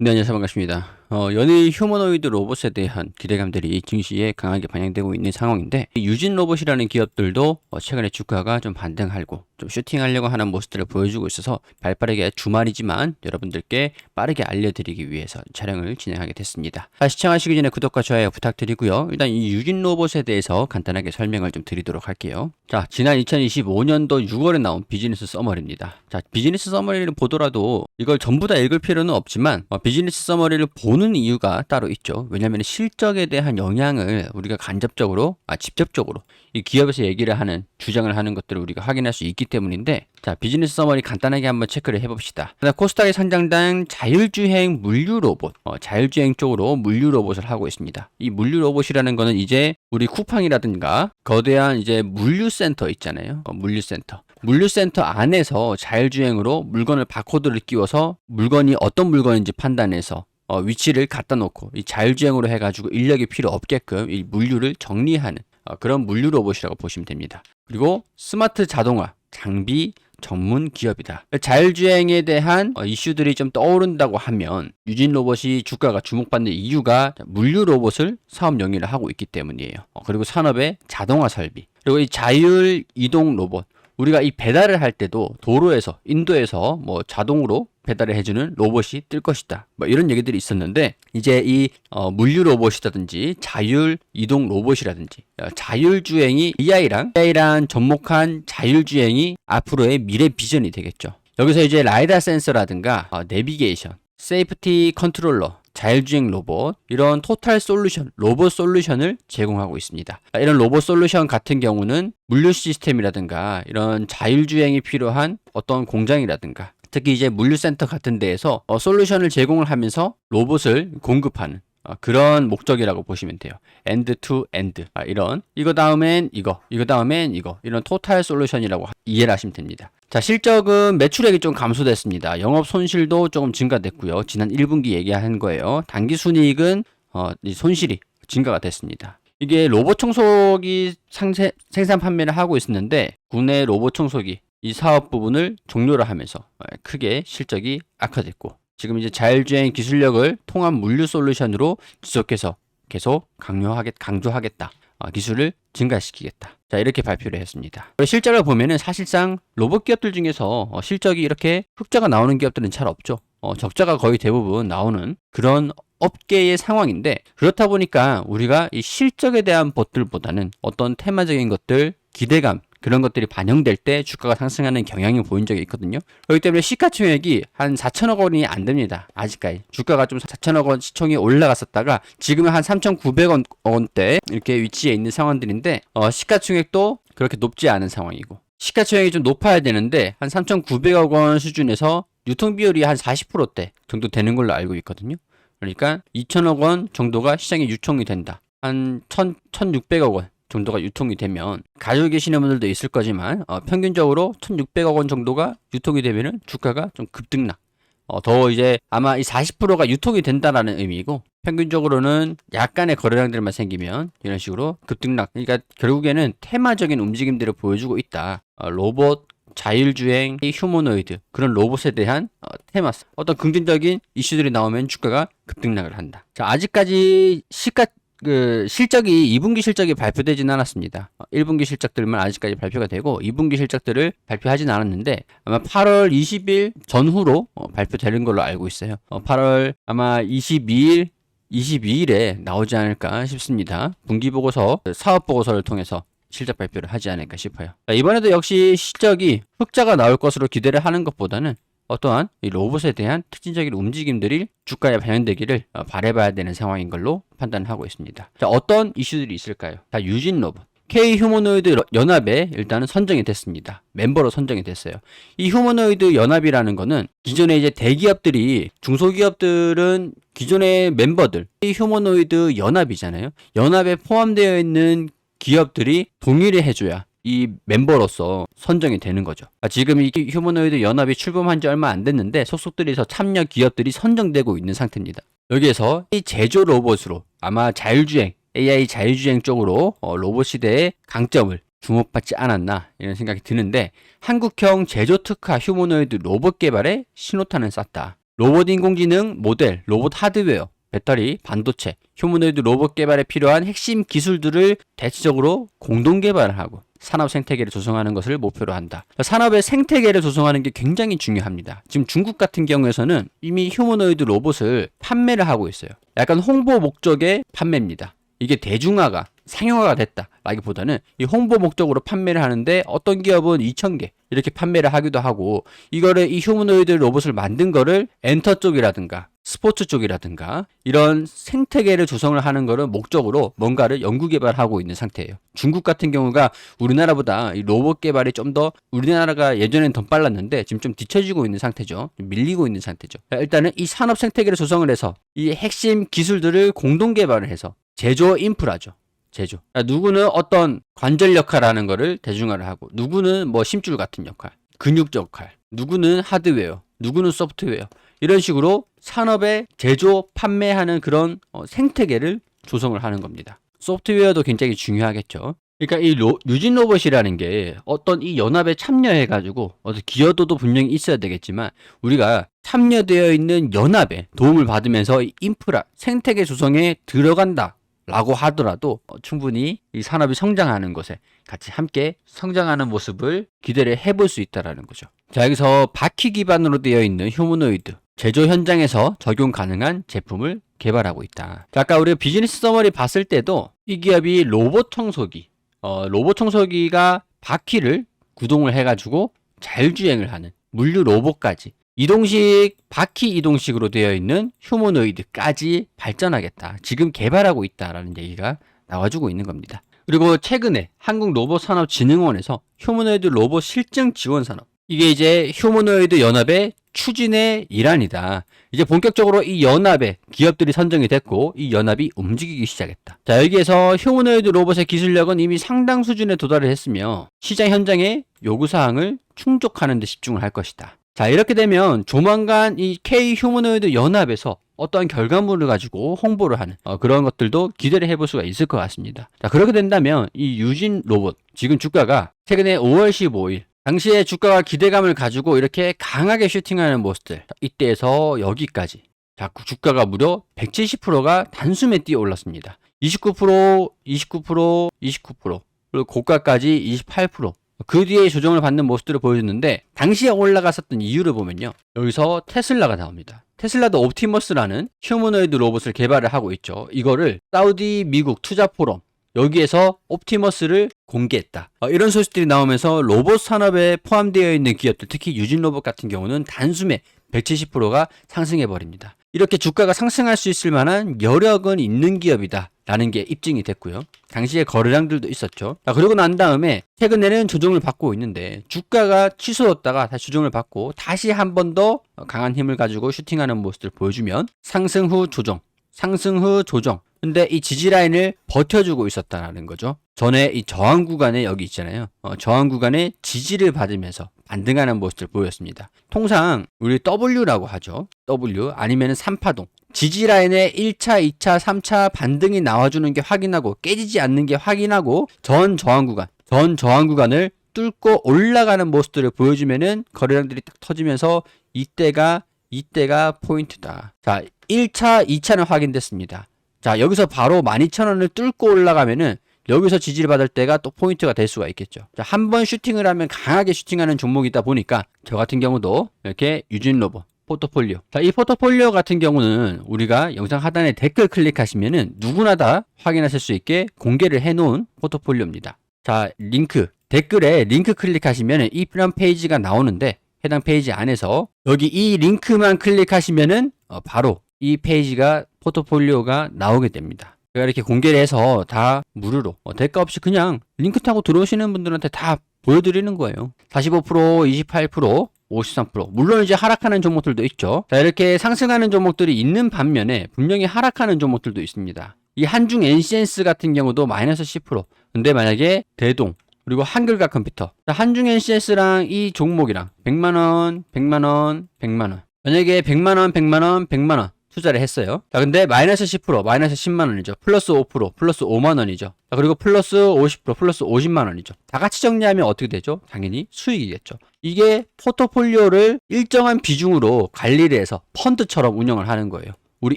네, 안녕하세요. 반갑습니다. 어, 연일 휴머노이드 로봇에 대한 기대감들이 증시에 강하게 반영되고 있는 상황인데, 이 유진 로봇이라는 기업들도 어, 최근에 주가가 좀 반등하고, 좀 슈팅하려고 하는 모습들을 보여주고 있어서 발빠르게 주말이지만 여러분들께 빠르게 알려드리기 위해서 촬영을 진행하게 됐습니다. 자, 시청하시기 전에 구독과 좋아요 부탁드리고요. 일단 이 유진 로봇에 대해서 간단하게 설명을 좀 드리도록 할게요. 자, 지난 2025년도 6월에 나온 비즈니스 서머리입니다. 자, 비즈니스 서머리를 보더라도 이걸 전부 다 읽을 필요는 없지만 어, 비즈니스 서머리를 보는 이유가 따로 있죠. 왜냐하면 실적에 대한 영향을 우리가 간접적으로, 아, 직접적으로 이 기업에서 얘기를 하는 주장을 하는 것들을 우리가 확인할 수 있기 때문인데 자 비즈니스 서머리 간단하게 한번 체크를 해봅시다. 코스닥에 선정된 자율주행 물류 로봇, 어, 자율주행 쪽으로 물류 로봇을 하고 있습니다. 이 물류 로봇이라는 거는 이제 우리 쿠팡이라든가 거대한 이제 물류센터 있잖아요. 어, 물류센터. 물류센터 안에서 자율주행으로 물건을 바코드를 끼워서 물건이 어떤 물건인지 판단해서 어, 위치를 갖다 놓고 이 자율주행으로 해가지고 인력이 필요 없게끔 이 물류를 정리하는 어, 그런 물류 로봇이라고 보시면 됩니다. 그리고 스마트 자동화 장비 전문 기업이다. 자율주행에 대한 어, 이슈들이 좀 떠오른다고 하면 유진 로봇이 주가가 주목받는 이유가 물류 로봇을 사업 영위를 하고 있기 때문이에요. 어, 그리고 산업의 자동화 설비 그리고 이 자율 이동 로봇 우리가 이 배달을 할 때도 도로에서 인도에서 뭐 자동으로 배달을 해주는 로봇이 뜰 것이다. 뭐 이런 얘기들이 있었는데 이제 이 어, 물류 로봇이라든지 자율 이동 로봇이라든지 어, 자율 주행이 AI랑 AI랑 접목한 자율 주행이 앞으로의 미래 비전이 되겠죠. 여기서 이제 라이다 센서라든가 어, 내비게이션, 세이프티 컨트롤러 자율주행 로봇, 이런 토탈 솔루션, 로봇 솔루션을 제공하고 있습니다. 이런 로봇 솔루션 같은 경우는 물류 시스템이라든가 이런 자율주행이 필요한 어떤 공장이라든가 특히 이제 물류센터 같은 데에서 어, 솔루션을 제공을 하면서 로봇을 공급하는 어, 그런 목적이라고 보시면 돼요. 엔드 투 엔드 아, 이런 이거 다음엔 이거 이거 다음엔 이거 이런 토탈 솔루션이라고 이해를 하시면 됩니다. 자 실적은 매출액이 좀 감소됐습니다. 영업 손실도 조금 증가됐고요. 지난 1분기 얘기한 거예요. 단기 순이익은 어, 손실이 증가가 됐습니다. 이게 로봇 청소기 상세, 생산 판매를 하고 있었는데 국내 로봇 청소기 이 사업 부분을 종료를 하면서 크게 실적이 악화됐고 지금 이제 자율주행 기술력을 통합 물류 솔루션으로 지속해서 계속 강요하겠, 강조하겠다. 어, 기술을 증가시키겠다. 자, 이렇게 발표를 했습니다. 실적을 보면은 사실상 로봇 기업들 중에서 어, 실적이 이렇게 흑자가 나오는 기업들은 잘 없죠. 어, 적자가 거의 대부분 나오는 그런 업계의 상황인데 그렇다 보니까 우리가 이 실적에 대한 것들보다는 어떤 테마적인 것들 기대감 그런 것들이 반영될 때 주가가 상승하는 경향이 보인 적이 있거든요. 그렇기 때문에 시가총액이 한 4천억 원이 안 됩니다. 아직까지 주가가 좀 4천억 원 시총이 올라갔었다가 지금은 한 3,900원 원대 이렇게 위치해 있는 상황들인데 어, 시가총액도 그렇게 높지 않은 상황이고 시가총액이 좀 높아야 되는데 한 3,900억 원 수준에서 유통 비율이 한 40%대 정도 되는 걸로 알고 있거든요. 그러니까 2천억 원 정도가 시장에 유통이 된다. 한 1,000, 1,600억 원 정도가 유통이 되면 가지고 계시는 분들도 있을 거지만 어, 평균적으로 1,600억 원 정도가 유통이 되면은 주가가 좀 급등락. 어, 더 이제 아마 이 40%가 유통이 된다라는 의미고 평균적으로는 약간의 거래량들만 생기면 이런 식으로 급등락. 그러니까 결국에는 테마적인 움직임들을 보여주고 있다. 어, 로봇 자율주행, 휴머노이드 그런 로봇에 대한 어, 테마 어떤 긍정적인 이슈들이 나오면 주가가 급등락을 한다. 자 아직까지 시가 그 실적이 2분기 실적이 발표되지는 않았습니다. 1분기 실적들만 아직까지 발표가 되고 2분기 실적들을 발표하진 않았는데 아마 8월 20일 전후로 어, 발표되는 걸로 알고 있어요. 어, 8월 아마 22일 22일에 나오지 않을까 싶습니다. 분기 보고서 사업 보고서를 통해서 실적 발표를 하지 않을까 싶어요. 이번에도 역시 실적이 흑자가 나올 것으로 기대를 하는 것보다는 어떠한 이 로봇에 대한 특징적인 움직임들이 주가에 반영되기를 어, 바래봐야 되는 상황인 걸로 판단하고 있습니다. 자, 어떤 이슈들이 있을까요? 자, 유진 로봇. K 휴머노이드 연합에 일단은 선정이 됐습니다. 멤버로 선정이 됐어요. 이 휴머노이드 연합이라는 거는 기존에 이제 대기업들이 중소기업들은 기존의 멤버들 이 휴머노이드 연합이잖아요. 연합에 포함되어 있는 기업들이 동의를 해줘야 이 멤버로서 선정이 되는 거죠. 아, 지금 이 휴머노이드 연합이 출범한 지 얼마 안 됐는데 속속들이서 참여 기업들이 선정되고 있는 상태입니다. 여기에서 이 제조 로봇으로 아마 자율주행, AI 자율주행 쪽으로 어, 로봇 시대의 강점을 주목받지 않았나 이런 생각이 드는데 한국형 제조 특화 휴머노이드 로봇 개발에 신호탄을 쐈다. 로봇 인공지능, 모델, 로봇 하드웨어, 배터리, 반도체, 휴머노이드 로봇 개발에 필요한 핵심 기술들을 대체적으로 공동 개발하고 산업 생태계를 조성하는 것을 목표로 한다. 산업의 생태계를 조성하는 게 굉장히 중요합니다. 지금 중국 같은 경우에서는 이미 휴머노이드 로봇을 판매를 하고 있어요. 약간 홍보 목적의 판매입니다. 이게 대중화가 상용화가 됐다라기보다는 이 홍보 목적으로 판매를 하는데 어떤 기업은 2,000개 이렇게 판매를 하기도 하고 이거를 이 휴머노이드 로봇을 만든 거를 엔터 쪽이라든가 스포츠 쪽이라든가 이런 생태계를 조성을 하는 거를 목적으로 뭔가를 연구 개발하고 있는 상태예요. 중국 같은 경우가 우리나라보다 이 로봇 개발이 좀 더 우리나라가 예전엔 더 빨랐는데 지금 좀 뒤처지고 있는 상태죠. 좀 밀리고 있는 상태죠. 일단은 이 산업 생태계를 조성을 해서 이 핵심 기술들을 공동 개발을 해서 제조 인프라죠. 제조. 누구는 어떤 관절 역할하는 거를 대중화를 하고 누구는 뭐 심줄 같은 역할, 근육 역할, 누구는 하드웨어, 누구는 소프트웨어 이런 식으로 산업에 제조, 판매하는 그런 어, 생태계를 조성을 하는 겁니다. 소프트웨어도 굉장히 중요하겠죠. 그러니까 이 로, 유진 로봇이라는 게 어떤 이 연합에 참여해 가지고 어떤 기여도도 분명히 있어야 되겠지만 우리가 참여되어 있는 연합에 도움을 받으면서 이 인프라 생태계 조성에 들어간다. 라고 하더라도 어, 충분히 이 산업이 성장하는 것에 같이 함께 성장하는 모습을 기대를 해볼 수 있다라는 거죠. 자, 여기서 바퀴 기반으로 되어 있는 휴머노이드 제조 현장에서 적용 가능한 제품을 개발하고 있다. 자, 아까 우리가 비즈니스 서머리 봤을 때도 이 기업이 로봇 청소기, 어, 로봇 청소기가 바퀴를 구동을 해가지고 자율주행을 하는 물류 로봇까지 이동식 바퀴 이동식으로 되어 있는 휴머노이드까지 발전하겠다. 지금 개발하고 있다라는 얘기가 나와주고 있는 겁니다. 그리고 최근에 한국 로봇산업진흥원에서 휴머노이드 로봇 실증 지원 산업 이게 이제 휴머노이드 연합의 추진의 일환이다. 이제 본격적으로 이 연합에 기업들이 선정이 됐고 이 연합이 움직이기 시작했다. 자 여기에서 휴머노이드 로봇의 기술력은 이미 상당 수준에 도달을 했으며 시장 현장의 요구 사항을 충족하는 데 집중을 할 것이다. 자 이렇게 되면 조만간 이 K 휴머노이드 연합에서 어떠한 결과물을 가지고 홍보를 하는 어, 그런 것들도 기대를 해볼 수가 있을 것 같습니다. 자 그렇게 된다면 이 유진 로봇 지금 주가가 최근에 5월 15일 당시에 주가가 기대감을 가지고 이렇게 강하게 슈팅하는 모습들 이때에서 여기까지 자 주가가 무려 170%가 단숨에 뛰어 올랐습니다. 29%, 29%, 29% 그리고 고가까지 28%. 그 뒤에 조정을 받는 모습들을 보여줬는데 당시에 올라갔었던 이유를 보면요. 여기서 테슬라가 나옵니다. 테슬라도 옵티머스라는 휴머노이드 로봇을 개발을 하고 있죠. 이거를 사우디 미국 투자 포럼 여기에서 옵티머스를 공개했다. 어, 이런 소식들이 나오면서 로봇 산업에 포함되어 있는 기업들, 특히 유진 로봇 같은 경우는 단숨에 170%가 상승해 버립니다. 이렇게 주가가 상승할 수 있을 만한 여력은 있는 기업이다. 라는 게 입증이 됐고요. 당시에 거래량들도 있었죠. 자, 그리고 난 다음에 최근에는 조정을 받고 있는데 주가가 취소였다가 다시 조정을 받고 다시 한 번 더 강한 힘을 가지고 슈팅하는 모습을 보여주면 상승 후 조정, 상승 후 조정. 근데 이 지지 라인을 버텨주고 있었다라는 거죠. 전에 이 저항 구간에 여기 있잖아요. 어, 저항 구간에 지지를 받으면서 반등하는 모습을 보였습니다. 통상 우리 W라고 하죠. W 아니면 3파동. 지지 라인에 1차, 2차, 3차 반등이 나와주는 게 확인하고 깨지지 않는 게 확인하고 전 저항 구간, 전 저항 구간을 뚫고 올라가는 모습들을 보여주면은 거래량들이 딱 터지면서 이때가 이때가 포인트다. 자, 1차, 2차는 확인됐습니다. 자, 여기서 바로 12,000원을 뚫고 올라가면은 여기서 지지를 받을 때가 또 포인트가 될 수가 있겠죠. 자, 한 번 슈팅을 하면 강하게 슈팅하는 종목이다 보니까 저 같은 경우도 이렇게 유진 로봇 포트폴리오. 자, 이 포트폴리오 같은 경우는 우리가 영상 하단에 댓글 클릭하시면은 누구나 다 확인하실 수 있게 공개를 해 놓은 포트폴리오입니다. 자, 링크 댓글에 링크 클릭하시면은 이런 페이지가 나오는데 해당 페이지 안에서 여기 이 링크만 클릭하시면은 어, 바로 이 페이지가 포트폴리오가 나오게 됩니다. 제가 이렇게 공개를 해서 다 무료로 어, 대가 없이 그냥 링크 타고 들어오시는 분들한테 다 보여드리는 거예요. 45%, 28%, 53% 물론 이제 하락하는 종목들도 있죠. 자 이렇게 상승하는 종목들이 있는 반면에 분명히 하락하는 종목들도 있습니다. 이 한중 엔시엔스 같은 경우도 마이너스 10% 근데 만약에 대동 그리고 한글과 컴퓨터. 한중 NCS랑 이 종목이랑 100만원, 100만원, 100만원. 만약에 100만원, 100만원, 100만원 투자를 했어요. 자, 근데 마이너스 10%, 마이너스 10만 원이죠. 플러스 5%, 플러스 5만 원이죠. 자, 그리고 플러스 50%, 플러스 50만 원이죠. 다 같이 정리하면 어떻게 되죠? 당연히 수익이겠죠. 이게 포트폴리오를 일정한 비중으로 관리를 해서 펀드처럼 운영을 하는 거예요. 우리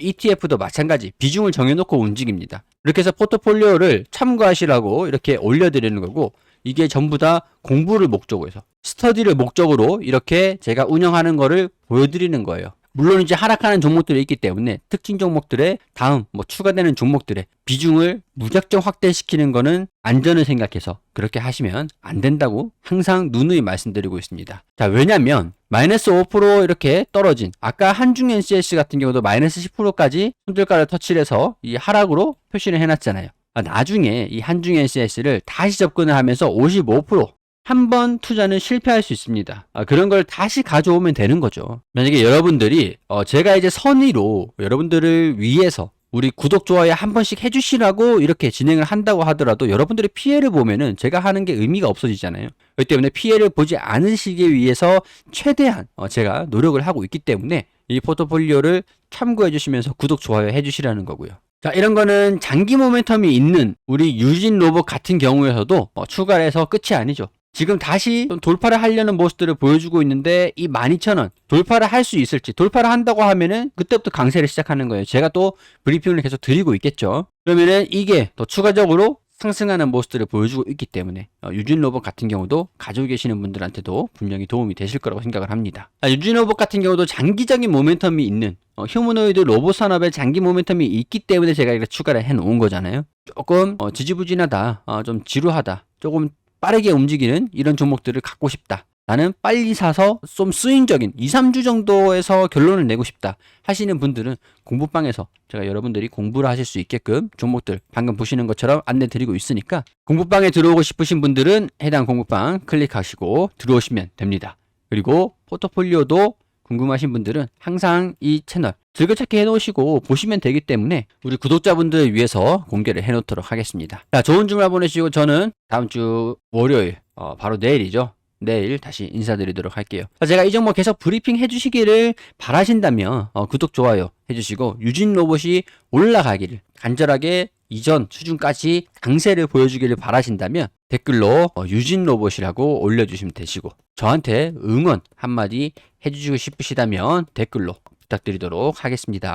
ETF도 마찬가지 비중을 정해놓고 움직입니다. 이렇게 해서 포트폴리오를 참고하시라고 이렇게 올려드리는 거고 이게 전부 다 공부를 목적으로 해서 스터디를 목적으로 이렇게 제가 운영하는 거를 보여드리는 거예요. 물론 이제 하락하는 종목들이 있기 때문에 특징 종목들의 다음 뭐 추가되는 종목들의 비중을 무작정 확대시키는 거는 안전을 생각해서 그렇게 하시면 안 된다고 항상 누누이 말씀드리고 있습니다. 자, 왜냐면 마이너스 5% 이렇게 떨어진 아까 한중 NCS 같은 경우도 마이너스 10%까지 손들가를 터치를 해서 이 하락으로 표시를 해놨잖아요. 아, 나중에 이 한중 NCS를 다시 접근을 하면서 55% 한 번 투자는 실패할 수 있습니다. 아, 그런 걸 다시 가져오면 되는 거죠. 만약에 여러분들이 어, 제가 이제 선의로 여러분들을 위해서 우리 구독 좋아요 한 번씩 해주시라고 이렇게 진행을 한다고 하더라도 여러분들의 피해를 보면은 제가 하는 게 의미가 없어지잖아요. 그렇기 때문에 피해를 보지 않으시기 위해서 최대한 어, 제가 노력을 하고 있기 때문에 이 포트폴리오를 참고해 주시면서 구독 좋아요 해주시라는 거고요. 자, 이런 거는 장기 모멘텀이 있는 우리 유진 로봇 같은 경우에서도 어, 추가를 해서 끝이 아니죠. 지금 다시 좀 돌파를 하려는 모습들을 보여주고 있는데 이 12,000원 돌파를 할 수 있을지 돌파를 한다고 하면은 그때부터 강세를 시작하는 거예요. 제가 또 브리핑을 계속 드리고 있겠죠. 그러면은 이게 더 추가적으로 상승하는 모습들을 보여주고 있기 때문에 어, 유진 로봇 같은 경우도 가지고 계시는 분들한테도 분명히 도움이 되실 거라고 생각을 합니다. 아, 유진 로봇 같은 경우도 장기적인 모멘텀이 있는 어, 휴머노이드 로봇 산업에 장기 모멘텀이 있기 때문에 제가 이렇게 추가를 해 놓은 거잖아요. 조금 어, 지지부진하다, 어, 좀 지루하다, 조금 빠르게 움직이는 이런 종목들을 갖고 싶다. 나는 빨리 사서 좀 스윙적인 2, 3주 정도에서 결론을 내고 싶다 하시는 분들은 공부방에서 제가 여러분들이 공부를 하실 수 있게끔 종목들 방금 보시는 것처럼 안내 드리고 있으니까 공부방에 들어오고 싶으신 분들은 해당 공부방 클릭하시고 들어오시면 됩니다. 그리고 포트폴리오도 궁금하신 분들은 항상 이 채널 즐겨찾기 해놓으시고 보시면 되기 때문에 우리 구독자분들 위해서 공개를 해놓도록 하겠습니다. 자, 좋은 주말 보내시고 저는 다음 주 월요일, 어, 바로 내일이죠. 내일 다시 인사드리도록 할게요. 자, 제가 이 종목 계속 브리핑 해주시기를 바라신다면 어, 구독, 좋아요 해주시고 유진 로봇이 올라가기를 간절하게 이전 수준까지 강세를 보여주기를 바라신다면 댓글로 어, 유진 로봇이라고 올려주시면 되시고 저한테 응원 한마디 해주시고 싶으시다면 댓글로 부탁드리도록 하겠습니다.